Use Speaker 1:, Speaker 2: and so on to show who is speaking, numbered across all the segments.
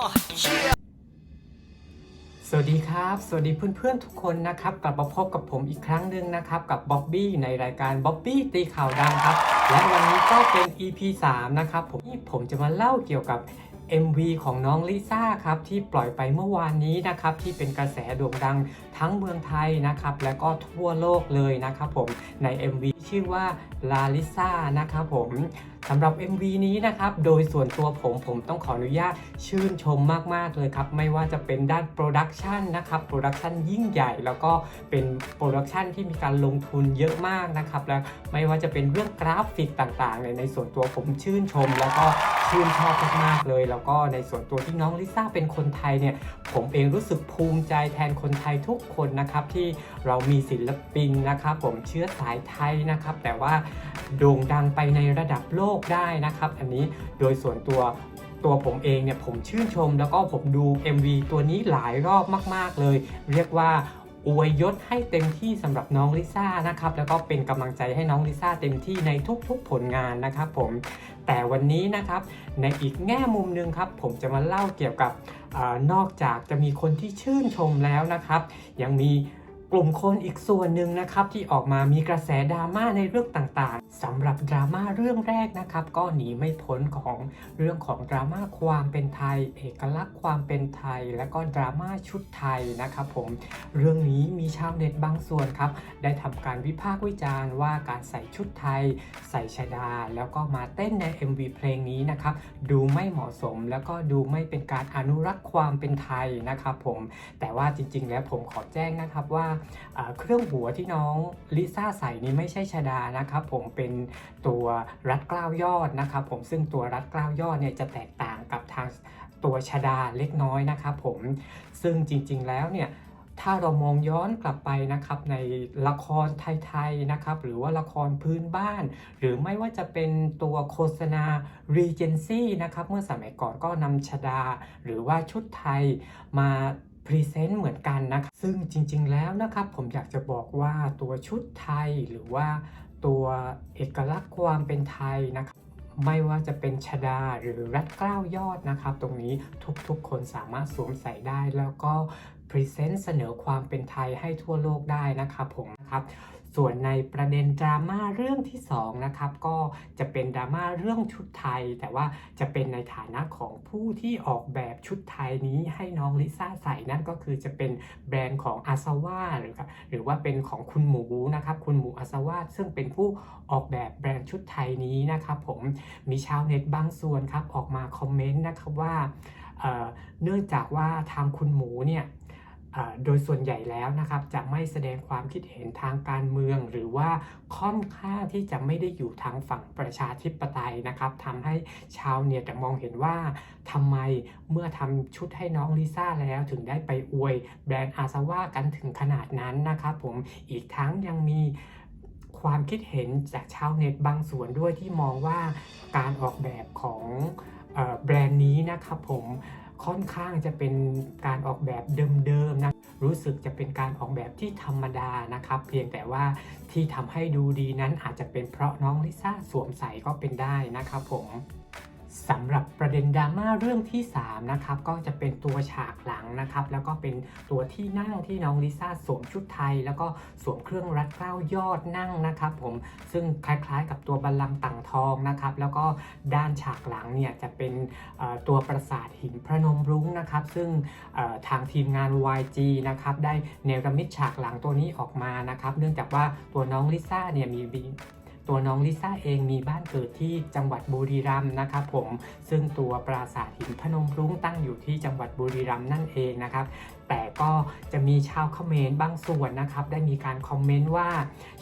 Speaker 1: สวัสดีครับ สวัสดีเพื่อนๆทุกคนนะครับ กลับมาพบกับผมอีกครั้งหนึ่งนะครับ กับบ๊อบบี้ในรายการบ๊อบบี้ตีข่าวดังครับ และวันนี้ก็เป็น EP 3 นะครับ ผมที่ผมจะมาเล่าเกี่ยวกับ MV ของน้องลิซ่าครับที่ปล่อยไปเมื่อวานนี้นะครับที่เป็นกระแสโด่งดังทั้งเมืองไทยนะครับและก็ทั่วโลกเลยนะครับผมใน MV ชื่อว่าลาลิซ่านะครับผม สำหรับ MV นี้นะครับ โดยส่วนตัวผมผมต้องขออนุญาตชื่นชมมาก ๆ เลยครับ ไม่ว่าจะเป็นด้านโปรดักชันนะครับโปรดักชันยิ่งใหญ่ แล้วก็เป็นโปรดักชันที่มีการลงทุนเยอะมากนะครับ และไม่ว่าจะเป็นเรื่องกราฟิกต่างๆเนี่ยในส่วนตัวผมชื่นชม แล้วก็ชื่นชอบมากๆเลย แล้วก็ในส่วนตัวที่น้องลิซ่าเป็นคนไทยเนี่ยผมเองรู้สึกภูมิใจแทนคนไทยทุกคนนะครับที่เรามีศิลปินนะครับ ผมเชื้อสายไทยนะครับ แต่ว่าโด่งดังไปในระดับโลกได้นะครับ อันนี้โดยส่วนตัวตัวผมเองเนี่ยผมชื่นชมแล้วก็ผมดู MV ตัวนี้หลายรอบมาก ๆ เลย เรียกว่าอวยยศให้เต็มที่สำหรับน้องลิซ่านะครับแล้วก็เป็นกำลังใจให้น้องลิซ่าเต็มที่ในทุกๆผลงานนะครับผมแต่วันนี้นะครับในอีกแง่มุมหนึ่งครับผมจะมาเล่าเกี่ยวกับอนอกจากจะมีคนที่ชื่นชมแล้วนะครับ ยังมี กลุ่มคนอีกส่วนหนึ่งนะครับที่ออกมามีกระแสดราม่าในเรื่องต่างๆสำหรับดราม่าเรื่องแรกนะครับ ก็หนีไม่พ้นของเรื่องของดราม่าความเป็นไทย เอกลักษณ์ความเป็นไทย และก็ดราม่าชุดไทยนะครับผมเรื่องนี้มีชาวเน็ตบางส่วนครับ ได้ทำการวิพากษ์วิจารณ์ว่าการใส่ชุดไทย ใส่ชดา แล้วก็มาเต้นใน MV เพลงนี้นะครับดูไม่เหมาะสม แล้วก็ดูไม่เป็นการอนุรักษ์ความเป็นไทยนะครับผมแต่ว่าจริงๆ แล้วผมขอแจ้งนะครับว่าเครื่องหัวที่น้องลิซ่าใส่นี้ไม่ใช่ชดานะครับผมเป็นตัวรัดกล้าวยอดนะครับผมซึ่งตัวรัดกล้าวยอดเนี่ยจะแตกต่างกับทางตัวชดาเล็กน้อยนะครับผมซึ่งจริงๆแล้วเนี่ยถ้าเรามองย้อนกลับไปนะครับในละครไทยๆนะครับหรือว่าละครพื้นบ้าน หรือไม่ว่าจะเป็นตัวโฆษณา Regency นะครับเมื่อสมัยก่อนก็นำชดา หรือว่าชุดไทยมา พรีเซนต์เหมือนกันนะครับซึ่งจริงๆแล้วนะครับ ผมอยากจะบอกว่าตัวชุดไทยหรือว่าตัวเอกลักษณ์ความเป็นไทยนะครับไม่ว่าจะเป็นชดาหรือรัดเกล้าวยอดนะครับ ตรงนี้ทุกๆคนสามารถสวมใส่ได้แล้วก็พรีเซนต์เสนอความเป็นไทยให้ทั่วโลกได้นะครับผมนะครับ ส่วนในประเด็นดราม่าเรื่องที่2นะครับก็จะเป็นดราม่าเรื่องชุดไทย แต่ว่าจะเป็นในฐานะของผู้ที่ออกแบบชุดไทยนี้ให้น้องลิซ่าใส่นั่นก็คือจะเป็นแบรนด์ของอาซาว่าหรือหรือว่าเป็นของคุณหมูนะครับคุณหมูอาซาว่าซึ่งเป็นผู้ออกแบบแบรนด์ชุดไทยนี้นะครับผมมีชาวเน็ตบางส่วนครับออกมาคอมเมนต์นะครับว่าเนื่องจากว่าทางคุณหมูเนี่ย โดยส่วนใหญ่แล้วนะครับจะไม่แสดงความคิดเห็นทางการเมือง หรือว่าค่อนข้างที่จะไม่ได้อยู่ทางฝั่งประชาธิปไตยนะครับทำให้ชาวเน็ตมองเห็นว่าทำไมเมื่อทำชุดให้น้องลิซ่าแล้วถึงได้ไปอวยแบรนด์อาซาว่ากันถึงขนาดนั้นนะครับผมอีกทั้งยังมีความคิดเห็นจากชาวเน็ตบางส่วนด้วยที่มองว่าการออกแบบของแบรนด์นี้นะครับผม ค่อนข้างจะเป็นการออกแบบเดิมๆนะรู้สึกจะเป็นการออกแบบที่ธรรมดานะครับ เพียงแต่ว่าที่ทำให้ดูดีนั้นอาจจะเป็นเพราะน้องลิซ่าสวมใส่ก็เป็นได้นะครับผม สำหรับประเด็นดราม่าเรื่องที่3นะครับก็จะเป็นตัวฉากหลังนะครับ แล้วก็เป็นตัวที่นั่งที่น้องลิซ่าสวมชุดไทย แล้วก็สวมเครื่องรัดเกล้ายอดนั่งนะครับผมซึ่งคล้ายๆกับตัวบัลลังก์ต่างทองนะครับ แล้วก็ด้านฉากหลังเนี่ยจะเป็นตัวปราสาทหินพระนมรุ้งนะครับ ซึ่งทางทีมงาน YG นะครับได้เนรมิตฉากหลังตัวนี้ออกมานะครับ เนื่องจากว่าตัวน้องลิซ่าเนี่ยมี ตัวน้องลิซ่าเองมีบ้านเกิดที่จังหวัดบุรีรัมย์นะครับผมซึ่งตัวปราสาทหินพนมรุ้งตั้งอยู่ที่จังหวัดบุรีรัมย์นั่นเองนะครับ แต่ก็จะมีชาวเขมรบางส่วนนะครับ ได้มีการคอมเมนต์ว่า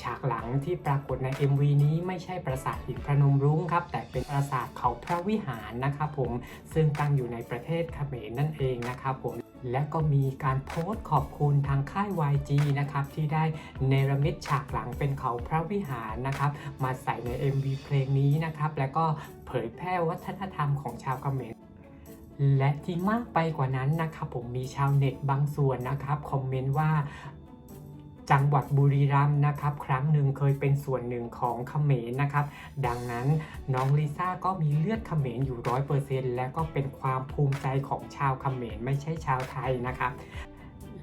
Speaker 1: ฉากหลังที่ปรากฏใน MV นี้ไม่ใช่ปราสาทหินพระนมรุ้งครับ แต่เป็นปราสาทเขาพระวิหารนะครับผมซึ่งตั้งอยู่ในประเทศเขมรนั่นเองนะครับผมและก็มีการโพสต์ขอบคุณทางค่าย YG นะครับที่ได้เนรมิตฉากหลังเป็นเขาพระวิหารนะครับ มาใส่ใน MV เพลงนี้นะครับ แล้วก็เผยแพร่วัฒนธรรมของชาวเขมร และที่มากไปกว่านั้นนะครับผมมีชาวเน็ตบางส่วนนะครับคอมเมนต์ว่าจังหวัดบุรีรัมย์นะครับ ครั้งหนึ่งเคยเป็นส่วนหนึ่งของเขมรนะครับ ดังนั้นน้องลิซ่าก็มีเลือดเขมรอยู่ร้อยเปอร์เซ็นต์และก็เป็นความภูมิใจของชาวเขมรไม่ใช่ชาวไทยนะครับ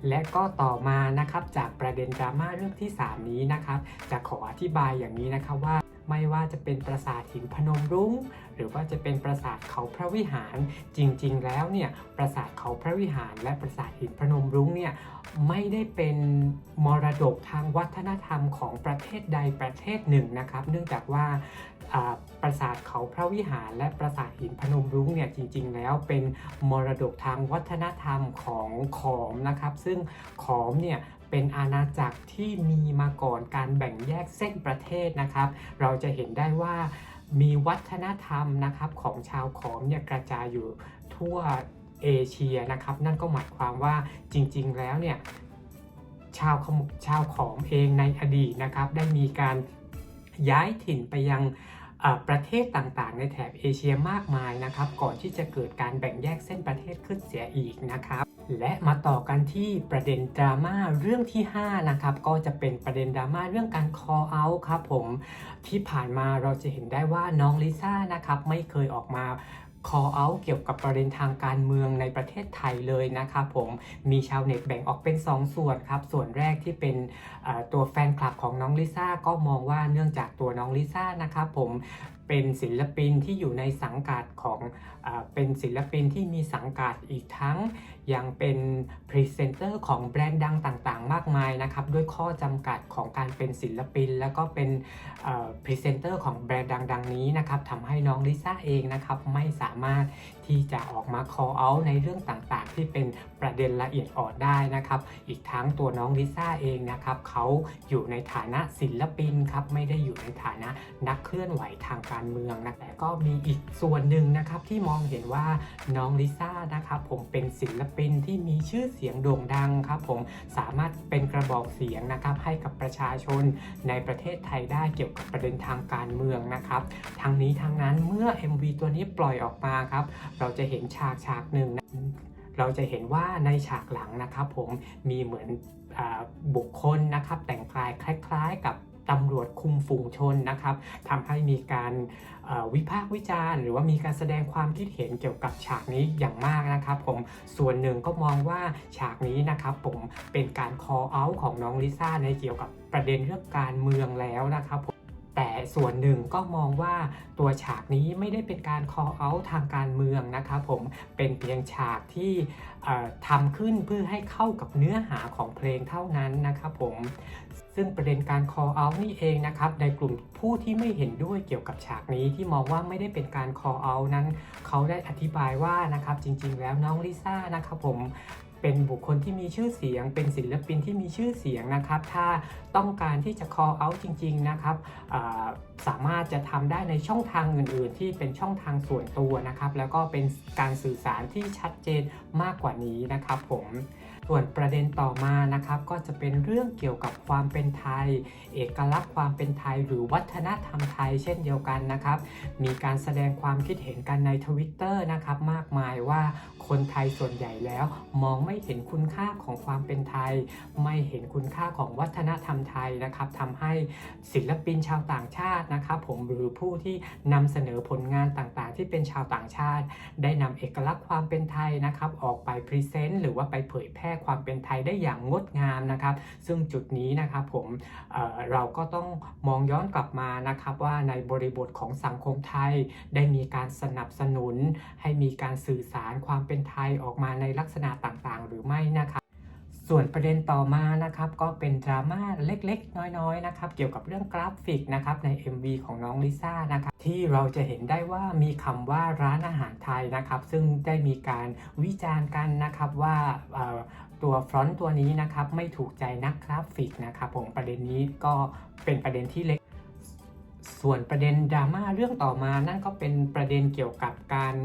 Speaker 1: และก็ต่อมานะครับจากประเด็นดราม่าเรื่องที่ 3 นี้นะครับ จะขออธิบายอย่างนี้นะครับว่า ไม่ว่าจะเป็นปราสาทหินพนมรุ้ง หรือว่าจะเป็นปราสาทเขาพระวิหาร จริง ๆ แล้วเนี่ยปราสาทเขาพระวิหาร และปราสาทหินพนมรุ้งเนี่ยไม่ได้เป็นมรดกทางวัฒนธรรมของประเทศใดประเทศหนึ่งนะครับ เนื่องจากว่าอ่า ปราสาทเขาพระวิหารและปราสาทหินพนมรุ้งเนี่ยจริง ๆ แล้วเป็นมรดกทางวัฒนธรรมของขอมนะครับ ซึ่งขอมเนี่ยเป็นอาณาจักรที่มีมาก่อนการแบ่งแยกเส้นประเทศนะครับ เราจะเห็นได้ว่ามีวัฒนธรรมนะครับของชาวขอมเนี่ยกระจายอยู่ทั่วเอเชียนะครับ นั่นก็หมายความว่าจริง ๆ แล้วเนี่ยชาวขมชาวขอมเองในอดีตนะครับ ได้มีการย้ายถิ่นไปยัง ประเทศต่างๆ ในแถบเอเชียมากมายนะครับ ก่อนที่จะเกิดการแบ่งแยกเส้นประเทศขึ้นเสียอีกนะครับ และมาต่อกันที่ประเด็นดราม่าเรื่องที่ 5 นะครับ ก็จะเป็นประเด็นดราม่าเรื่องการ call out ครับผมที่ผ่านมาเราจะเห็นได้ว่าน้องลิซ่านะครับไม่เคยออกมา call out เกี่ยวกับประเด็นทางการเมืองในประเทศไทยเลยนะครับผมมีชาวเน็ตแบ่งออกเป็น 2 ส่วนครับส่วนแรกที่เป็นตัวแฟนคลับของน้องลิซ่าก็มองว่าเนื่องจากตัวน้องลิซ่านะครับผมเป็นศิลปินที่อยู่ในสังกัดของอเป็นศิลปินที่มีสังกัดอีกทั้งยังเป็นพรีเซนเตอร์ของแบรนด์ดังต่างๆ มากมายนะครับ ด้วยข้อจำกัดของการเป็นศิลปิน แล้วก็เป็นพรีเซนเตอร์ของแบรนด์ดัง ๆ นี้นะครับทำให้น้องลิซ่าเองนะครับ ไม่สามารถที่จะออกมา call out ในเรื่องต่างๆ ที่เป็นประเด็นละเอียดอ่อนได้นะครับ อีกทั้งตัวน้องลิซ่าเองนะครับเขาอยู่ในฐานะศิลปินครับไม่ได้อยู่ในฐานะนักเคลื่อนไหวทางการเมืองนะแต่ก็มีอีกส่วนหนึ่งนะครับที่มองเห็นว่าน้องลิซ่านะครับผมเป็นศิลปินที่มีชื่อเสียงโด่งดังครับผมสามารถเป็นกระบอกเสียงนะครับให้กับประชาชนในประเทศไทยได้เกี่ยวกับประเด็นทางการเมืองนะครับทั้งนี้ทั้งนั้นเมื่อ MV ตัวนี้ปล่อยออกมาครับ เราจะเห็นฉากฉากหนึ่งนะเราจะเห็นว่าในฉากหลังนะครับผมมีเหมือนอบุคคลนะครับแต่งกายคล้าย ๆ กับ ตำรวจคุมฝูงชนนะครับทำให้มีการวิพากษ์วิจารณ์ หรือว่ามีการแสดงความคิดเห็นเกี่ยวกับฉากนี้อย่างมากนะครับ ผมส่วนหนึ่งก็มองว่าฉากนี้นะครับ ผมเป็นการ call out ของน้องลิซ่าในเกี่ยวกับประเด็นเรื่องการเมืองแล้วนะครับผม แต่ส่วนหนึ่งก็มองว่าตัวฉากนี้ไม่ได้เป็นการ call out ทางการเมืองนะครับผมเป็นเพียงฉากที่ทำขึ้นเพื่อให้เข้ากับเนื้อหาของเพลงเท่านั้นนะครับผมซึ่งประเด็นการ call out นี่เองนะครับในกลุ่มผู้ที่ไม่เห็นด้วยเกี่ยวกับฉากนี้ที่มองว่าไม่ได้เป็นการ call out นั้น เขาได้อธิบายว่านะครับจริงๆแล้วน้องลิซ่านะครับผม เป็นบุคคลที่มีชื่อเสียง เป็นศิลปินที่มีชื่อเสียงนะครับ ถ้าต้องการที่จะ call out จริง ๆ นะครับสามารถจะทำได้ในช่องทางอื่น ๆ ที่เป็นช่องทางส่วนตัวนะครับ แล้วก็เป็นการสื่อสารที่ชัดเจนมากกว่านี้นะครับผม ส่วนประเด็นต่อมานะครับก็จะเป็นเรื่องเกี่ยวกับความเป็นไทย เอกลักษณ์ความเป็นไทย หรือวัฒนธรรมไทยเช่นเดียวกันนะครับ มีการแสดงความคิดเห็นกันในทวิตเตอร์นะครับมากมายว่าคนไทยส่วนใหญ่แล้วมองไม่เห็นคุณค่าของความเป็นไทย ไม่เห็นคุณค่าของวัฒนธรรมไทยนะครับทำให้ศิลปินชาวต่างชาตินะครับ ผมหรือผู้ที่นำเสนอผลงานต่างๆ ที่เป็นชาวต่างชาติ ได้นำเอกลักษณ์ความเป็นไทยนะครับ ออกไปพรีเซนต์หรือว่าไปเผยแพร่ความเป็นไทยได้อย่างงดงามนะครับ ซึ่งจุดนี้นะครับผมเเราก็ต้องมองย้อนกลับมานะครับว่าในบริบทของสังคมไทยได้มีการสนับสนุน ให้มีการสื่อสารความเป็นไทยออกมาในลักษณะต่างๆ หรือไม่นะครับ ส่วนประเด็นต่อมานะครับก็เป็นดราม่าเล็กๆ น้อยๆนะครับเกี่ยวกับเรื่องกราฟิกนะครับใน MV ของน้องลิซ่านะครับที่เราจะเห็นได้ว่ามีคำว่าร้านอาหารไทยนะครับซึ่งได้มีการวิจารณ์กันนะครับว่าตัวฟรอนต์ตัวนี้นะครับไม่ถูกใจนักกราฟิกนะครับผมประเด็นนี้ก็เป็นประเด็นที่เล็กส่วนประเด็นดราม่าเรื่องต่อมานั่นก็เป็นประเด็นเกี่ยวกับการ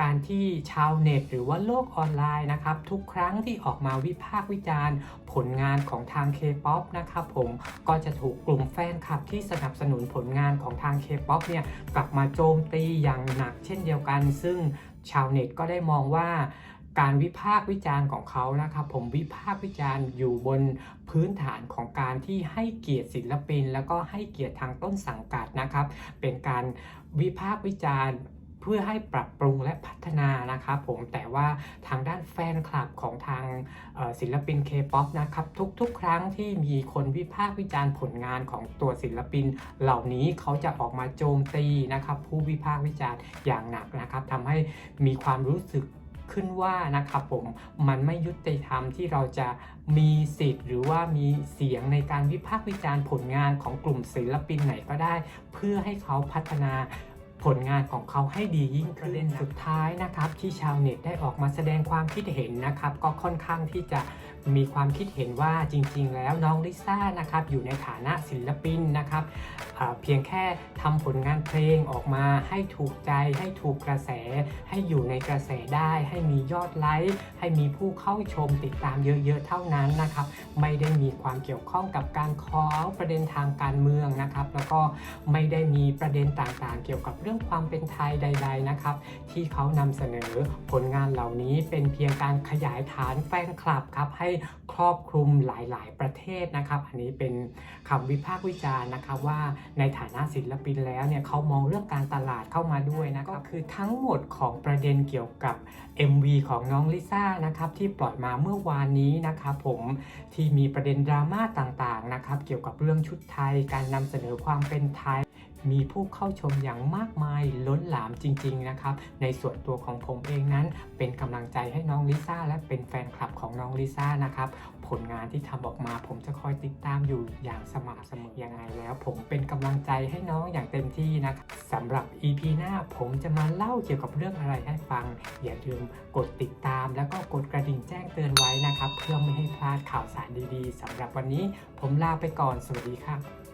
Speaker 1: การที่ชาวเน็ต หรือว่าโลกออนไลน์นะครับ ทุกครั้งที่ออกมาวิพากษ์วิจารณ์ ผลงานของทาง K-POP นะครับผมก็จะถูกกลุ่มแฟนคลับที่สนับสนุนผลงานของทาง K-POP เนี่ยกลับมาโจมตีอย่างหนักเช่นเดียวกัน ซึ่งชาวเน็ตก็ได้มองว่าการวิพากษ์วิจารณ์ของเขานะครับ ผมวิพากษ์วิจารณ์อยู่บนพื้นฐานของการที่ให้เกียรติศิลปิน แล้วก็ให้เกียรติทางต้นสังกัดนะครับ เป็นการวิพากษ์วิจารณ์ พื่อให้ปรับปรุงและพัฒนานะครับผมแต่ว่าทางด้านแฟนคลับของทางศิลปิน K-POP นะครับทุกๆ ครั้งที่มีคนวิพากษ์วิจารณ์ผลงานของตัวศิลปิน เหล่านี้เขาจะออกมาโจมตีนะครับผู้วิพากษ์วิจารณ์อย่างหนักนะครับทำให้มีความรู้สึกขึ้นว่านะครับผมมันไม่ยุติธรรมที่เราจะมีสิทธิ์ หรือว่ามีเสียงในการวิพากษ์วิจารณ์ผลงานของกลุ่มศิลปินไหนก็ได้ เพื่อให้เขาพัฒนา ผลงานของเขาให้ดียิ่งขึ้นประเด็นสุดท้ายนะครับที่ชาวเน็ตได้ออกมาแสดงความคิดเห็นนะครับ ก็ค่อนข้างที่จะ มีความคิดเห็นว่าจริง ๆ แล้วน้องลิซ่านะครับอยู่ในฐานะศิลปินนะครับเพียงแค่ทำผลงานเพลงออกมาให้ถูกใจ ให้ถูกกระแส ให้อยู่ในกระแสได้ ให้มียอดไลค์ให้มีผู้เข้าชมติดตามเยอะๆเท่านั้นนะครับ ไม่ได้มีความเกี่ยวข้องกับการคอประเด็นทางการเมืองนะครับ แล้วก็ไม่ได้มีประเด็นต่างๆ เกี่ยวกับเรื่องความเป็นไทยใด ๆนะครับ ที่เขานำเสนอผลงานเหล่านี้เป็นเพียงการขยายฐานแฟนคลับครับให้ครอบคลุมหลาย ๆ ประเทศนะครับอันนี้เป็นคำวิพากษ์วิจารณ์นะครับว่าในฐานะศิลปินแล้วเนี่ยเขามองเรื่องการตลาดเข้ามาด้วยนะครับก็คือทั้งหมดของประเด็นเกี่ยวกับ MV ของน้องลิซ่านะครับที่ปล่อยมาเมื่อวานนี้นะครับผมที่มีประเด็นดราม่าต่าง ๆ นะครับเกี่ยวกับเรื่องชุดไทยการนำเสนอความเป็นไทย มีผู้เข้าชมอย่างมากมายล้นหลามจริง ๆ นะครับ ในส่วนตัวของผมเองนั้น เป็นกำลังใจให้น้องลิซ่าและเป็นแฟนคลับของน้องลิซ่านะครับ ผลงานที่ทำออกมาผมจะคอยติดตามอยู่อย่างสม่ำเสมอยังไงแล้ว ผมเป็นกำลังใจให้น้องอย่างเต็มที่นะครับสำหรับ EP หน้าผมจะมาเล่าเกี่ยวกับเรื่องอะไรให้ฟัง อย่าลืมกดติดตาม แล้วก็กดกระดิ่งแจ้งเตือนไว้นะครับ เพื่อไม่ให้พลาดข่าวสารดีๆสำหรับวันนี้ผมลาไปก่อนสวัสดีครับ